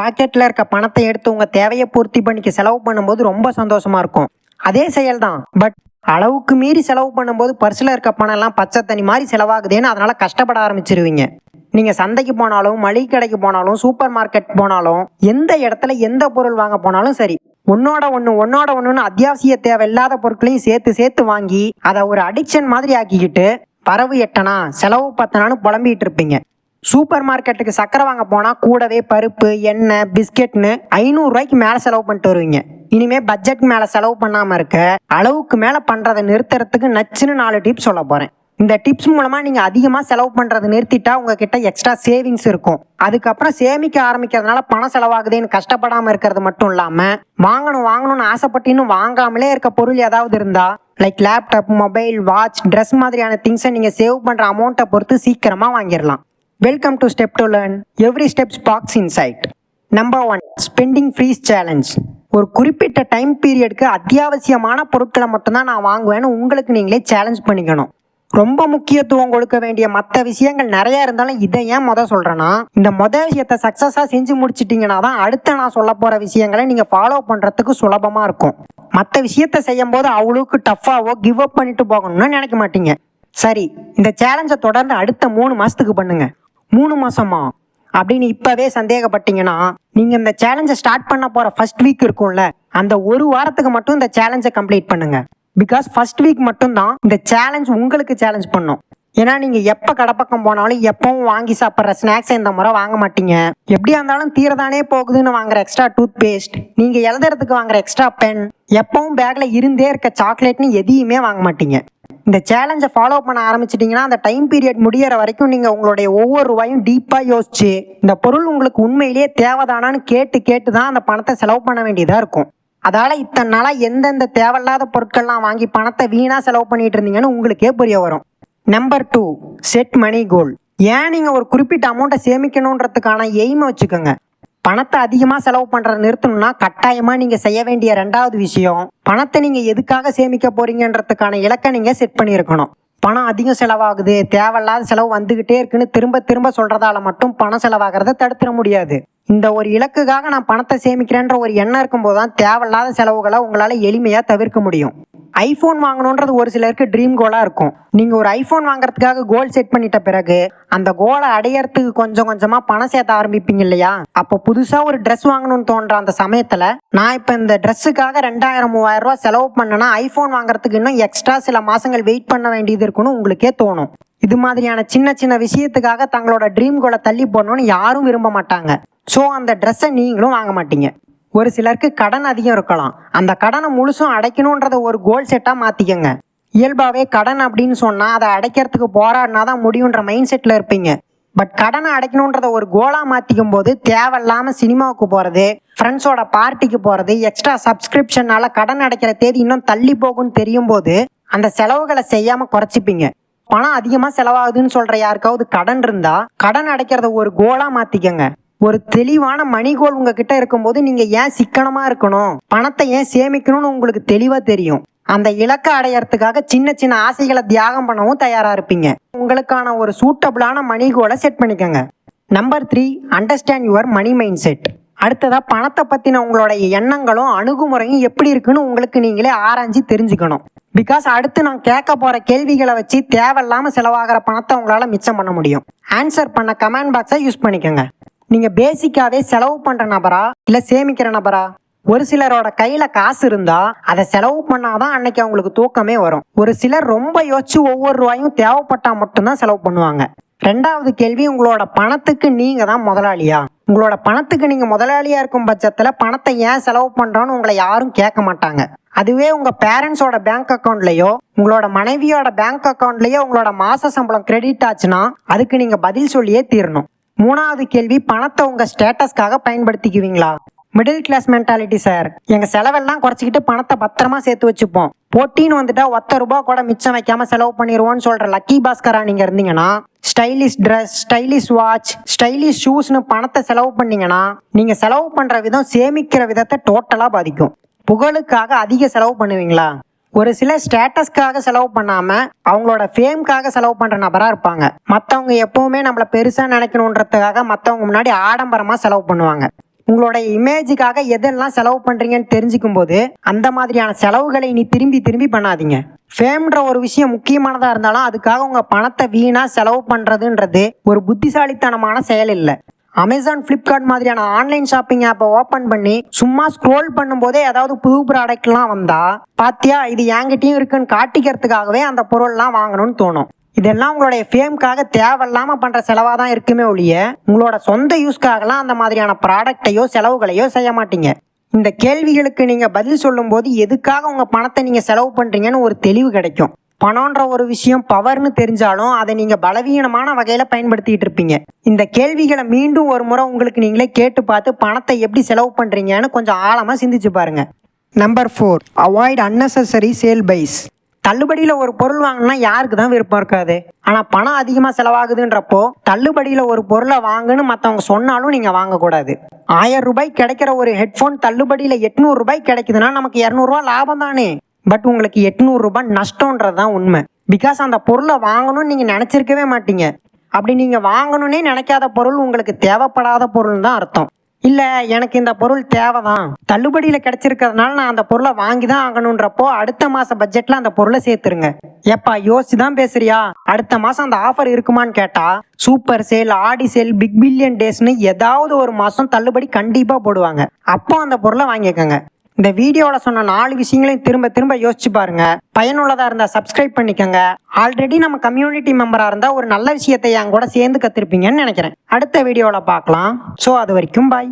பாக்கெட்டில் இருக்க பணத்தை எடுத்து உங்கள் தேவையை பூர்த்தி பண்ணிக்க செலவு பண்ணும்போது ரொம்ப சந்தோஷமாக இருக்கும். அதே செயல் தான் பட் அளவுக்கு மீறி செலவு பண்ணும்போது பர்ஸில் இருக்க பணம் எல்லாம் பச்சை தண்ணி மாதிரி செலவாகுதுன்னு அதனால் கஷ்டப்பட ஆரம்பிச்சிருவீங்க. நீங்கள் சந்தைக்கு போனாலும் மளிகை கடைக்கு போனாலும் சூப்பர் மார்க்கெட் போனாலும் எந்த இடத்துல எந்த பொருள் வாங்க போனாலும் சரி ஒன்னோட ஒன்று ஒன்னோட ஒன்றுன்னு அத்தியாவசிய தேவை இல்லாத பொருட்களையும் சேர்த்து சேர்த்து வாங்கி அதை ஒரு அடிக்ஷன் மாதிரி ஆக்கிக்கிட்டு வரவு எட்டனா செலவு பத்தனான்னு புலம்பிகிட்டு இருப்பீங்க. சூப்பர் மார்க்கெட்டுக்கு சக்கரை வாங்க போனால் கூடவே பருப்பு எண்ணெய் பிஸ்கெட்னு ஐநூறுரூவாய்க்கு மேலே செலவு பண்ணிட்டு வருவீங்க. இனிமே பட்ஜெட் மேலே செலவு பண்ணாமல் இருக்க அளவுக்கு மேலே பண்ணுறதை நிறுத்துறதுக்கு நச்சுன்னு நாலு டிப்ஸ் சொல்ல போகிறேன் இந்த டிப்ஸ் மூலமாக நீங்கள் அதிகமாக செலவு பண்ணுறது நிறுத்திட்டா உங்ககிட்ட எக்ஸ்ட்ரா சேவிங்ஸ் இருக்கும். அதுக்கப்புறம் சேமிக்க ஆரம்பிக்கிறதுனால பணம் செலவாகுதேன்னு கஷ்டப்படாமல் இருக்கிறது மட்டும் இல்லாமல் வாங்கணும் வாங்கணும்னு ஆசைப்பட்டு இன்னும் வாங்காமலே இருக்க பொருள் ஏதாவது இருந்தால் like laptop mobile watch dress மாதிரியான திங்ஸை நீங்கள் சேவ் பண்ணுற அமௌண்ட்டை பொறுத்து சீக்கிரமாக வாங்கிடலாம். Welcome to step to learn every step box inside number one spending freeze challenge ஒரு குறிப்பிட்ட டைம் பீரியடுக்கு அத்தியாவசியமான பொருட்களை மட்டும்தான் நான் வாங்குவேன்னு உங்களுக்கு நீங்களே சேலஞ்ச் பண்ணிக்கணும். ரொம்ப முக்கியத்துவம் கொடுக்க வேண்டிய மற்ற விஷயங்கள் நிறைய இருந்தாலும் இதை ஏன் முத சொல்கிறேன்னா இந்த மொதல் விஷயத்த சக்ஸஸாக செஞ்சு முடிச்சிட்டிங்கன்னா தான் அடுத்த நான் சொல்ல போகிற விஷயங்களை நீங்கள் ஃபாலோ பண்ணுறதுக்கு சுலபமாக இருக்கும். மற்ற விஷயத்த செய்யும் போது அவ்வளவுக்கு டஃப்பாகவோ கிவ் அப் பண்ணிட்டு போகணும்னு நினைக்க மாட்டீங்க. சரி இந்த சேலஞ்சை தொடர்ந்து அடுத்த மூணு மாதத்துக்கு பண்ணுங்கள் மூணு மாசமா? அப்படின்னு இப்பவே சந்தேகப்பட்டீங்கன்னா நீங்க இந்த சேலஞ்சை ஸ்டார்ட் பண்ண போற ஃபர்ஸ்ட் வீக் இருக்கும்ல அந்த ஒரு வாரத்துக்கு மட்டும் இந்த சேலஞ்சை கம்ப்ளீட் பண்ணுங்க. பிகாஸ் ஃபர்ஸ்ட் வீக் மட்டும்தான் இந்த சேலஞ்ச் உங்களுக்கு சேலஞ்ச் பண்ணும். ஏன்னா நீங்க எப்ப கடப்பக்கம் போனாலும் எப்பவும் வாங்கி சாப்பிட்ற ஸ்நாக்ஸ் இந்த முறை வாங்க மாட்டீங்க. எப்படியா இருந்தாலும் தீரதானே போகுதுன்னு வாங்குற எக்ஸ்ட்ரா டூத் பேஸ்ட் நீங்க எழுதுறதுக்கு வாங்குற எக்ஸ்ட்ரா பென் எப்பவும் பேக்ல இருந்தே இருக்க சாக்லேட்னு எதையுமே வாங்க மாட்டீங்க. இந்த சேலஞ்சை ஃபாலோ பண்ண ஆரம்பிச்சிட்டிங்கன்னா அந்த டைம் பீரியட் முடியற வரைக்கும் நீங்கள் உங்களுடைய ஒவ்வொரு ரூபாயும் டீப்பாக யோசிச்சு இந்த பொருள் உங்களுக்கு உண்மையிலேயே தேவைதானான்னு கேட்டு கேட்டு தான் அந்த பணத்தை செலவு பண்ண வேண்டியதாக இருக்கும். அதால இத்தனை நாளாக எந்தெந்த தேவையில்லாத பொருட்கள்லாம் வாங்கி பணத்தை வீணாக செலவு பண்ணிட்டு இருந்தீங்கன்னு உங்களுக்கே புரிய வரும். Number two set money goal ஏன் நீங்கள் ஒரு குறிப்பிட்ட அமௌண்ட்டை சேமிக்கணுன்றதுக்கான எய்மை வச்சுக்கோங்க. பணத்தை அதிகமாக செலவு பண்ணுறத நிறுத்தணும்னா கட்டாயமாக நீங்கள் செய்ய வேண்டிய ரெண்டாவது விஷயம் பணத்தை நீங்கள் எதுக்காக சேமிக்க போகிறீங்கன்றதுக்கான இலக்கை நீங்கள் செட் பண்ணியிருக்கணும். பணம் அதிகம் செலவாகுது தேவையில்லாத செலவு வந்துக்கிட்டே இருக்குன்னு திரும்ப திரும்ப சொல்கிறதால மட்டும் பணம் செலவாகிறத தடுத்துட முடியாது. இந்த ஒரு இலக்குக்காக நான் பணத்தை சேமிக்கிறேன்ற ஒரு எண்ணம் இருக்கும்போது தான் தேவையில்லாத செலவுகளை உங்களால் எளிமையாக தவிர்க்க முடியும். ஐஃபோன் வாங்கணுன்றது ஒரு சிலருக்கு ட்ரீம் கோலாக இருக்கும். நீங்கள் ஒரு ஐஃபோன் வாங்குறதுக்காக கோல் செட் பண்ணிட்ட பிறகு அந்த கோலை அடையறதுக்கு கொஞ்சம் கொஞ்சமாக பணம் சேர்த்த ஆரம்பிப்பீங்க இல்லையா? அப்போ புதுசாக ஒரு ட்ரெஸ் வாங்கணும்னு தோன்ற அந்த சமயத்தில் நான் இப்போ இந்த ட்ரெஸ்ஸுக்காக ரெண்டாயிரம் மூவாயிரம் ரூபா செலவு பண்ணேன்னா ஐஃபோன் வாங்குறதுக்கு இன்னும் எக்ஸ்ட்ரா சில மாதங்கள் வெயிட் பண்ண வேண்டியது இருக்குன்னு உங்களுக்கே தோணும். இது மாதிரியான சின்ன சின்ன விஷயத்துக்காக தங்களோட ட்ரீம் கோலை தள்ளி போடணும்னு யாரும் விரும்ப மாட்டாங்க. ஸோ அந்த ட்ரெஸ்ஸை நீங்களும் வாங்க மாட்டீங்க. ஒரு சிலருக்கு கடன் அதிகம் இருக்கலாம். அந்த கடனை முழுசும் அடைக்கணுன்றத ஒரு கோல் செட்டாக மாற்றிக்கங்க இயல்பாகவே கடன் அப்படின்னு சொன்னால் அதை அடைக்கிறதுக்கு போராடினா தான் முடியுன்ற மைண்ட் செட்டில் இருப்பீங்க. பட் கடனை அடைக்கணுன்றத ஒரு கோலாக மாற்றிக்கும் போது தேவையில்லாமல் சினிமாவுக்கு போகிறது ஃப்ரெண்ட்ஸோட பார்ட்டிக்கு போகிறது எக்ஸ்ட்ரா சப்ஸ்கிரிப்ஷனால் கடன் அடைக்கிற தேதி இன்னும் தள்ளி போகும்னு தெரியும் போது அந்த செலவுகளை செய்யாமல் குறைச்சிப்பீங்க. பணம் அதிகமாக செலவாகுதுன்னு சொல்கிற யாருக்காவது கடன் இருந்தால் கடன் அடைக்கிறத ஒரு கோலாக மாற்றிக்கங்க ஒரு தெளிவான மணிகோல் உங்ககிட்ட இருக்கும்போது நீங்க ஏன் சிக்கனமா இருக்கணும்? பணத்தை ஏன் சேமிக்கணும்னு உங்களுக்கு தெளிவா தெரியும். அந்த இலக்கை அடையறதுக்காக சின்ன சின்ன ஆசைகளை தியாகம் பண்ணவும் தயாரா இருப்பீங்க. உங்களுக்கான ஒரு சூட்டபிளான மணிகோலை செட் பண்ணிக்கோங்க. Number three understand your money mind set அடுத்ததா பணத்தை பத்தின உங்களுடைய எண்ணங்களும் அணுகுமுறையும் எப்படி இருக்குன்னு உங்களுக்கு நீங்களே ஆராய்ஞ்சு தெரிஞ்சுக்கணும். பிகாஸ் அடுத்து நான் கேட்க போற கேள்விகளை வச்சு தேவையில்லாம செலவாகிற பணத்தை உங்களால மிச்சம் பண்ண முடியும். ஆன்சர் பண்ண கமெண்ட் பாக்ஸை யூஸ் பண்ணிக்கோங்க. நீங்கள் பேசிக்காகவே செலவு பண்ணுற நபரா? இல்லை சேமிக்கிற நபரா? ஒரு சிலரோட கையில காசு இருந்தா அதை செலவு பண்ணாதான் அன்னைக்கு அவங்களுக்கு தூக்கமே வரும். ஒரு சிலர் ரொம்ப யோசிச்சு ஒவ்வொரு ரூபாயும் தேவைப்பட்டா மட்டும்தான் செலவு பண்ணுவாங்க. ரெண்டாவது கேள்வி உங்களோட பணத்துக்கு நீங்க தான் முதலாளியா? உங்களோட பணத்துக்கு நீங்க முதலாளியா இருக்கும் பட்சத்துல பணத்தை ஏன் செலவு பண்றோன்னு உங்களை யாரும் கேட்க மாட்டாங்க. அதுவே உங்க பேரண்ட்ஸோட பேங்க் அக்கௌண்ட்லயோ உங்களோட மனைவியோட பேங்க் அக்கௌண்ட்லயோ உங்களோட மாச சம்பளம் கிரெடிட் ஆச்சுன்னா அதுக்கு நீங்க பதில் சொல்லியே தீரணும். மூணாவது கேள்வி பணத்தை உங்க ஸ்டேட்டஸ்க்காக பயன்படுத்திக்குவீங்களா? மிடில் கிளாஸ் மென்டாலிட்டி சார் எங்க செலவெல்லாம் குறைச்சிக்கிட்டு பணத்தை பத்திரமா சேர்த்து வச்சுப்போம். போட்டின்னு வந்துட்டா ஒத்த ரூபா கூட மிச்சம் வைக்காம செலவு பண்ணிடுவோம்னு சொல்ற லக்கி பாஸ்கரா நீங்க இருந்தீங்கன்னா stylish dress stylish watch stylish ஷூஸ்னு பணத்தை செலவு பண்ணீங்கன்னா நீங்க செலவு பண்ற விதம் சேமிக்கிற விதத்தை டோட்டலா பாதிக்கும். புகழுக்காக அதிக செலவு பண்ணுவீங்களா? ஒரு சில ஸ்டேட்டஸ்க்காக செலவு பண்ணாமல் அவங்களோட ஃபேம்க்காக செலவு பண்ணுற நபராக இருப்பாங்க. மற்றவங்க எப்போவுமே நம்மள பெருசாக நினைக்கணுன்றதுக்காக மற்றவங்க முன்னாடி ஆடம்பரமாக செலவு பண்ணுவாங்க. உங்களோட இமேஜுக்காக எதெல்லாம் செலவு பண்ணுறீங்கன்னு தெரிஞ்சுக்கும் போது அந்த மாதிரியான செலவுகளை நீ திரும்பி திரும்பி பண்ணாதீங்க. ஃபேம்ன்ற ஒரு விஷயம் முக்கியமானதாக இருந்தாலும் அதுக்காக உங்கள் பணத்தை வீணாக செலவு பண்ணுறதுன்றது ஒரு புத்திசாலித்தனமான செயல் இல்லை. அமேசான் ஃப்ளிப்கார்ட் மாதிரியான ஆன்லைன் ஷாப்பிங் ஆப்பை ஓப்பன் பண்ணி சும்மா ஸ்க்ரோல் பண்ணும்போதே ஏதாவது புது ப்ராடக்ட்லாம் வந்தா பாத்தியா இது என்கிட்டயும் இருக்குன்னு காட்டிக்கிறதுக்காகவே அந்த பொருள்லாம் வாங்கணும்னு தோணும். இதெல்லாம் உங்களுடைய ஃபேம்க்காக தேவையில்லாமல் பண்ணுற செலவாக தான் இருக்குமே ஒழிய உங்களோட சொந்த யூஸ்க்காகலாம் அந்த மாதிரியான ப்ராடக்டையோ செலவுகளையோ செய்ய மாட்டீங்க. இந்த கேள்விகளுக்கு நீங்கள் பதில் சொல்லும்போது எதுக்காக உங்கள் பணத்தை நீங்கள் செலவு பண்ணுறீங்கன்னு ஒரு தெளிவு கிடைக்கும். பணம்ன்ற ஒரு விஷயம் பவர்னு தெரிஞ்சாலும் அதை நீங்கள் பலவீனமான வகையில் பயன்படுத்திட்டு இருப்பீங்க. இந்த கேள்விகளை மீண்டும் ஒரு முறை உங்களுக்கு நீங்களே கேட்டு பார்த்து பணத்தை எப்படி செலவு பண்ணுறீங்கன்னு கொஞ்சம் ஆழமாக சிந்திச்சு பாருங்கள் number four avoid unnecessary sale buys தள்ளுபடியில் ஒரு பொருள் வாங்கினா யாருக்கு தான் விருப்பம் இருக்காது. ஆனால் பணம் அதிகமாக செலவாகுதுன்றப்போ தள்ளுபடியில் ஒரு பொருளை வாங்குன்னு மற்றவங்க சொன்னாலும் நீங்கள் வாங்கக்கூடாது. ஆயிரம் ரூபாய் கிடைக்கிற ஒரு ஹெட்ஃபோன் தள்ளுபடியில் எட்நூறு ரூபாய் கிடைக்குதுன்னா நமக்கு இரநூறுவா லாபம் தானே. பட் உங்களுக்கு எட்நூறுரூபா நஷ்டன்றது தான் உண்மை. பிகாஸ் அந்த பொருளை வாங்கணும்னு நீங்கள் நினச்சிருக்கவே மாட்டீங்க. அப்படி நீங்கள் வாங்கணும்னே நினைக்காத பொருள் உங்களுக்கு தேவைப்படாத பொருள் தான் அர்த்தம். இல்லை எனக்கு இந்த பொருள் தேவை தான் தள்ளுபடியில் கிடச்சிருக்கிறதுனால நான் அந்த பொருளை வாங்கி தான் ஆகணுன்றப்போ அடுத்த மாதம் பட்ஜெட்டில் அந்த பொருளை சேர்த்துருங்க. எப்பா யோசிச்சு தான் பேசுறியா? அடுத்த மாதம் அந்த ஆஃபர் இருக்குமான்னு கேட்டால் super sale Aadi sale big billion டேஸ்னு ஏதாவது ஒரு மாதம் தள்ளுபடி கண்டிப்பாக போடுவாங்க. அப்போ அந்த பொருளை வாங்கிக்கோங்க. இந்த வீடியோவில் சொன்ன நாலு விஷயங்களையும் திரும்ப திரும்ப யோசிச்சு பாருங்க. பயனுள்ளதா இருந்தால் சப்ஸ்கிரைப் பண்ணிக்கோங்க. ஆல்ரெடி நம்ம கம்யூனிட்டி மெம்பராக இருந்தால் ஒரு நல்ல விஷயத்தை என் கூட சேர்ந்து கத்திருப்பீங்கன்னு நினைக்கிறேன். அடுத்த வீடியோவில் பார்க்கலாம். ஸோ அது வரைக்கும் பாய்